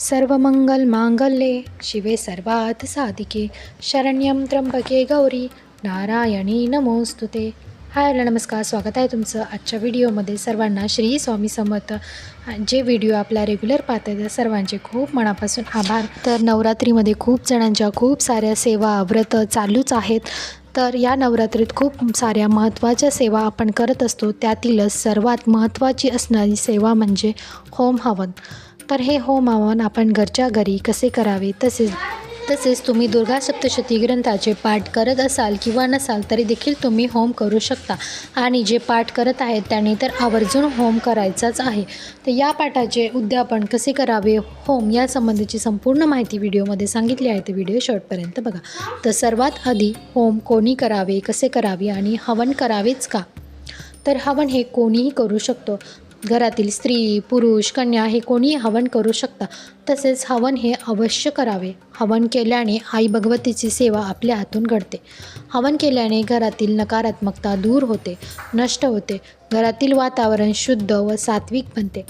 सर्व मंगल मांगल्ये शिवे सर्वात साधिके। शरण्यं त्र्यंबके गौरी नारायणी नमोस्तुते हाय हॅलो नमस्कार स्वागत आहे तुमचं आजच्या व्हिडिओमध्ये सर्वांना श्री स्वामी समर्थ. जे व्हिडिओ आपला रेग्युलर पाहतात त्या सर्वांचे खूप मनापासून आभार. तर नवरात्रीमध्ये खूप जणांच्या खूप साऱ्या सेवा व्रत चालूच आहेत. तर या नवरात्रीत खूप साऱ्या महत्त्वाच्या सेवा आपण करत असतो. त्यातीलच सर्वात महत्त्वाची असणारी सेवा म्हणजे होम हवन. तर हे होम हवन आपण घरच्या घरी कसे करावे? तसेच तसेच तुम्ही दुर्गा सप्तशती ग्रंथाचे पाठ करत असाल किंवा नसाल तरी देखील तुम्ही होम करू शकता. आणि जे पाठ करत आहेत त्याने तर आवर्जून होम करायचाच आहे. तर या पाठाचे उद्यापन कसे करावे? होम या संबंधीची संपूर्ण माहिती व्हिडिओमध्ये सांगितली आहे. ते व्हिडिओ शेवटपर्यंत बघा. तर सर्वात आधी होम कोणी करावे कसे करावे आणि हवन करावेच का? तर हवन हे कोणीही करू शकतो. घरातील स्त्री पुरुष कन्या हे कोणीही हवन करू शकता. तसेच हवन हे अवश्य करावे. हवन केल्याने आई भगवतीची सेवा आपल्या हातून घडते. हवन केल्याने घरातील नकारात्मकता दूर होते नष्ट होते. घरातील वातावरण शुद्ध व सात्विक बनते.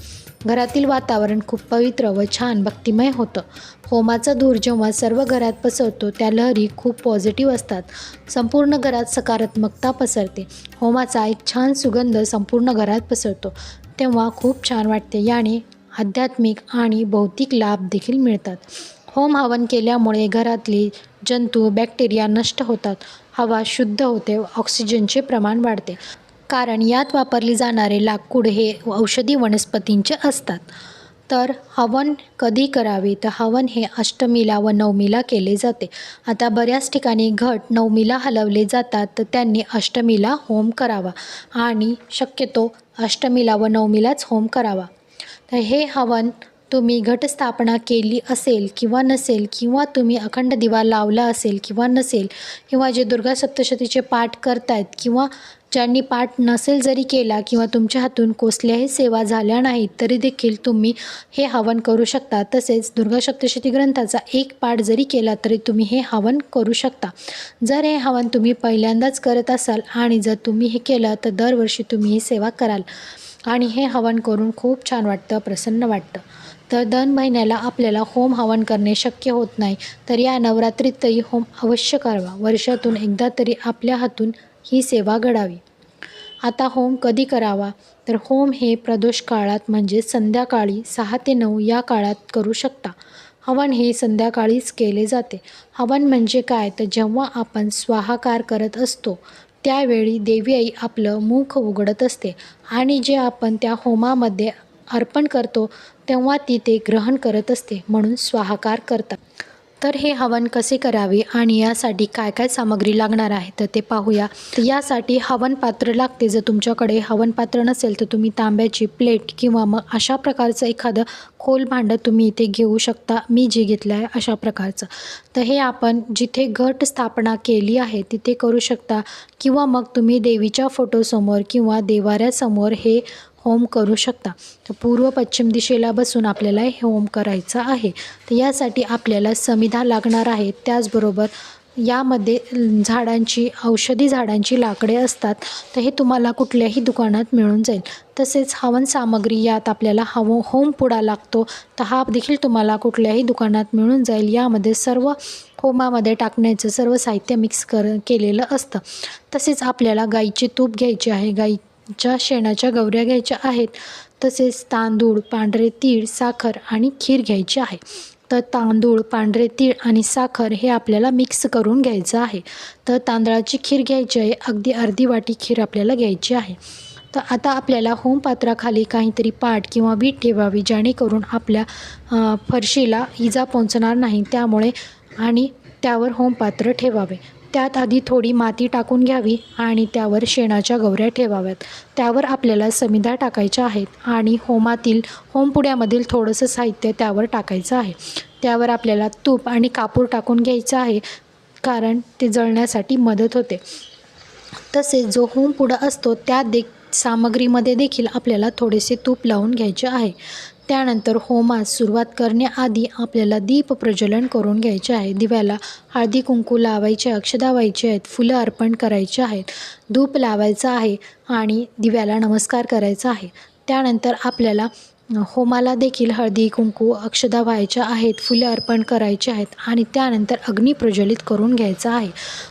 घरातील वातावरण खूप पवित्र व छान भक्तिमय होतं. होमाचा धूर जेव्हा सर्व घरात पसरतो त्या लहरी खूप पॉझिटिव्ह असतात. संपूर्ण घरात सकारात्मकता पसरते. होमाचा एक छान सुगंध संपूर्ण घरात पसरतो. तेव्हा खूप छान वाटते. याने आध्यात्मिक आणि भौतिक लाभ देखील मिळतात. होम हवन केल्यामुळे घरातली जंतू बॅक्टेरिया नष्ट होतात. हवा शुद्ध होते ऑक्सिजनचे प्रमाण वाढते. कारण यात वापरले जाणारे लाकूड हे औषधी वनस्पतींचे असतात. तर हवन कधी करावे? तर हवन हे अष्टमीला व नवमीला केले जाते. आता बऱ्याच ठिकाणी घट नवमीला हलवले जातात. तर त्यांनी अष्टमीला होम करावा. आणि शक्यतो अष्टमीला व नवमीलाच होम करावा. तर हे हवन तुम्ही घटस्थापना केली असेल किंवा नसेल किंवा तुम्ही अखंड दिवा लावला असेल किंवा नसेल किंवा जे दुर्गा सप्तशतीचे पाठ करतायत किंवा ज्यांनी पाठ नसेल जरी केला किंवा तुमच्या हातून कोसल्याही सेवा झाल्या नाहीत तरी देखील तुम्ही हे हवन करू शकता. तसेच दुर्गा सप्तशती ग्रंथाचा एक पाठ जरी केला तरी तुम्ही हे हवन करू शकता. जर हे हवन तुम्ही पहिल्यांदाच करत असाल आणि जर तुम्ही हे केलं तर दरवर्षी तुम्ही ही सेवा कराल. आणि हे हवन करून खूप छान वाटतं प्रसन्न वाटतं. तर दर महिन्याला आपल्याला होम हवन करणे शक्य होत नाही. तर या नवरात्रीत तरी होम अवश्य करावा. वर्षातून एकदा तरी आपल्या हातून ही सेवा घडावी. आता होम कधी करावा? तर होम हे प्रदोष काळात म्हणजे संध्याकाळी सहा ते नऊ या काळात करू शकता. हवन हे संध्याकाळीच केले जाते. हवन म्हणजे काय? तर जेव्हा आपण स्वाहाकार करत असतो त्यावेळी देवी आई आपलं मुख उघडत असते आणि जे आपण त्या होमामध्ये अर्पण करतो तेव्हा ती ते ग्रहण करत असते म्हणून स्वाहाकार करतात. तर हे हवन कसे करावे आणि यासाठी काय काय सामग्री लागणार आहे तर ते पाहूया. यासाठी हवन पात्र लागते. जर तुमच्याकडे हवन पात्र नसेल तर तुम्ही तांब्याची प्लेट किंवा मग अशा प्रकारचं एखादं खोल भांडं तुम्ही इथे घेऊ शकता. मी जे घेतलं आहे अशा प्रकारचं. तर हे आपण जिथे घट स्थापना केली आहे तिथे करू शकता. किंवा मग तुम्ही देवीच्या फोटोसमोर किंवा देवाऱ्यासमोर हे होम करू शकता. तर पूर्व पश्चिम दिशेला बसून आपल्याला हे होम करायचं आहे. तर यासाठी आपल्याला समिधा लागणार आहे. त्याचबरोबर यामध्ये झाडांची औषधी झाडांची लाकडे असतात. तर हे तुम्हाला कुठल्याही दुकानात मिळून जाईल. तसेच हवन सामग्री यात आपल्याला हव होम पुडा लागतो. तर हा देखील तुम्हाला कुठल्याही दुकानात मिळून जाईल. यामध्ये सर्व होमामध्ये टाकण्याचं सर्व साहित्य मिक्स कर केलेलं असतं. तसेच आपल्याला गाईचे तूप घ्यायचे आहे. गाई ज्या शेणाच्या गवऱ्या घ्यायच्या आहेत तसेच तांदूळ पांढरे तीळ साखर आणि खीर घ्यायची आहे. तर तांदूळ पांढरे तीळ आणि साखर हे आपल्याला मिक्स करून घ्यायचं आहे. तर तांदळाची खीर घ्यायची आहे अगदी अर्धी वाटी खीर आपल्याला घ्यायची आहे. तर आता आपल्याला होमपात्राखाली काहीतरी पाट किंवा वीट ठेवावी जेणेकरून आपल्या फरशीला इजा पोचणार नाही. त्यामुळे आणि त्यावर होमपात्र ठेवावे. त्यात आधी थोडी माती टाकून घ्यावी आणि त्यावर शेणाच्या गवऱ्या ठेवाव्यात. त्यावर आपल्याला समिधा टाकायच्या आहेत आणि होमातील होमपुड्यामधील थोडंसं साहित्य त्यावर टाकायचं आहे. त्यावर आपल्याला तूप आणि कापूर टाकून घ्यायचं आहे कारण ते जळण्यासाठी मदत होते. तसेच जो होमपुडा असतो त्या दे सामग्रीमध्ये देखील आपल्याला थोडेसे तूप लावून घ्यायचे आहे. त्यानंतर होमास सुरुवात करण्याआधी आपल्याला दीप प्रज्वलन करून घ्यायचे आहे. दिव्याला हळदी कुंकू लावायचे अक्षदा व्हायचे आहेत फुलं अर्पण करायचे आहेत धूप लावायचं आहे आणि दिव्याला नमस्कार करायचा आहे. त्यानंतर आपल्याला होमाला देखील हळदी कुंकू अक्षदा व्हायच्या आहेत फुले अर्पण करायची आहेत आणि त्यानंतर अग्नी प्रज्वलित करून घ्यायचा आहे.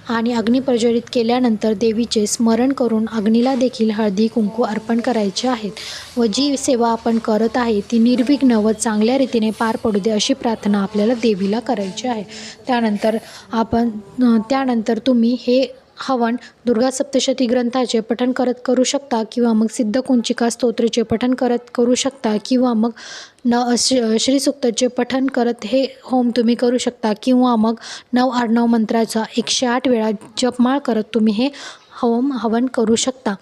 आणि अग्नी प्रज्वलित केल्यानंतर देवीचे स्मरण करून अग्नीला देखील हळदी कुंकू अर्पण करायचे आहेत. व जी सेवा आपण करत आहे ती निर्विघ्न व चांगल्या रीतीने पार पडू दे अशी प्रार्थना आपल्याला देवीला करायची आहे. त्यानंतर आपण त्यानंतर तुम्ही हे हवन दुर्गा सप्तशती ग्रंथाचे पठण करत करू शकता किंवा मग सिद्धकुंचिका स्तोत्रेचे पठण करत करू शकता किंवा मग न श्री श्रीसुक्तचे पठण करत हे होम तुम्ही करू शकता किंवा मग नव आडनव मंत्राचा एकशे आठ वेळा जपमाळ करत तुम्ही हे होम हवन करू शकता.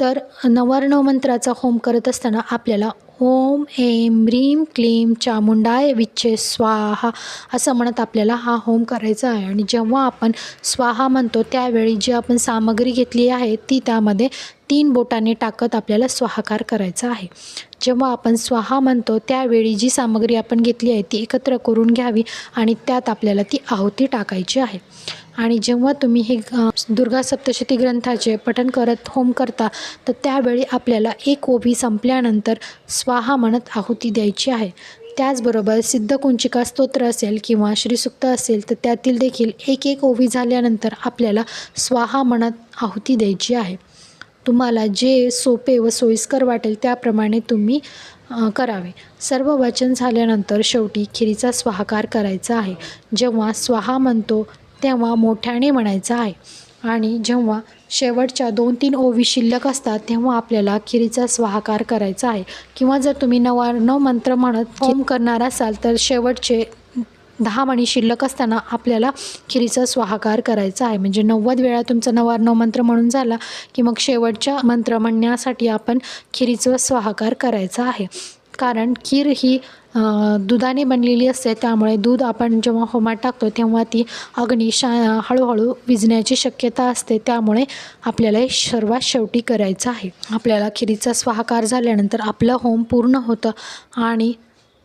तर नवार्णव मंत्राचा होम करत असताना आपल्याला ओम ऐं ह्रीं क्लीं चामुंडाय विच्छे स्वाहा असं म्हणत आपल्याला हा होम करायचा आहे. आणि जेव्हा आपण स्वाहा म्हणतो त्यावेळी जी आपण सामग्री घेतली आहे ती त्यामध्ये तीन बोटाने टाकत आपल्याला स्वाहाकार करायचा आहे. जेव्हा आपण स्वाहा म्हणतो त्यावेळी जी सामग्री आपण घेतली आहे ती एकत्र करून घ्यावी आणि त्यात आपल्याला ती आहुती टाकायची आहे. आणि जेव्हा तुम्ही हे दुर्गा सप्तशती ग्रंथाचे पठण करत होम करता तर त्यावेळी आपल्याला एक ओबी संपल्यानंतर स्वाहा म्हणत आहुती द्यायची आहे. त्याचबरोबर सिद्धकुंचिका स्तोत्र असेल किंवा श्रीसुक्त असेल तर त्यातील देखील एक एक ओवी झाल्यानंतर आपल्याला स्वाहा म्हणत आहुती द्यायची आहे. तुम्हाला जे सोपे व सोयीस्कर वाटेल त्याप्रमाणे तुम्ही करावे. सर्व वचन झाल्यानंतर शेवटी खिरीचा स्वाहाकार करायचा आहे. जेव्हा स्वाहा म्हणतो तेव्हा मोठ्याने म्हणायचं आहे. आणि जेव्हा शेवटच्या दोन तीन ओवी शिल्लक असतात तेव्हा आपल्याला खिरीचा स्वाहाकार करायचा आहे. किंवा जर तुम्ही नवार्णव मंत्र म्हणत होम करणार असाल तर शेवटचे दहा मणी शिल्लक असताना आपल्याला खिरीचा स्वाहाकार करायचा आहे. म्हणजे नव्वद वेळा तुमचा नवार्णव मंत्र म्हणून झाला की मग शेवटच्या मंत्र म्हणण्यासाठी आपण खिरीचा स्वाहाकार करायचा आहे. कारण खीर ही दुधाने बनलेली असते. त्यामुळे दूध आपण जेव्हा होमात टाकतो तेव्हा ती अग्नी शा हळूहळू विजण्याची शक्यता असते. त्यामुळे आपल्याला हे सर्वात शेवटी करायचं आहे. आपल्याला खिरीचा स्वाहाकार झाल्यानंतर आपलं होम पूर्ण होतं आणि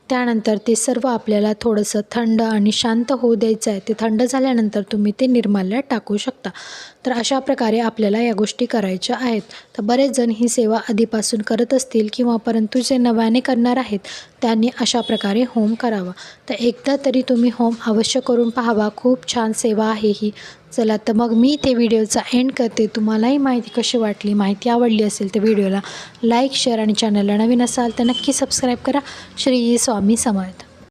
त्यानंतर ते सर्व आपल्याला थोडंसं थंड आणि शांत होऊ द्यायचं आहे. ते थंड झाल्यानंतर तुम्ही ते निर्माल्यात टाकू शकता. तर अशा प्रकारे आपल्याला या गोष्टी करायच्या आहेत. तर बरेच जण ही सेवा आधीपासून करत असतील किंवा परंतु जे नव्याने करणार आहेत त्यांनी अशा प्रकारे होम करावा. तर एकदा तरी तुम्ही होम अवश्य करून पाहावा. खूप छान सेवा आहे ही. चला तर मग मी ते व्हिडिओचा एंड करते. तुम्हालाही माहिती कशी वाटली माहिती आवडली असेल तर व्हिडिओला लाईक शेअर आणि चॅनलला नवीन असाल तर नक्की सबस्क्राईब करा. श्री स्वामी समर्थ.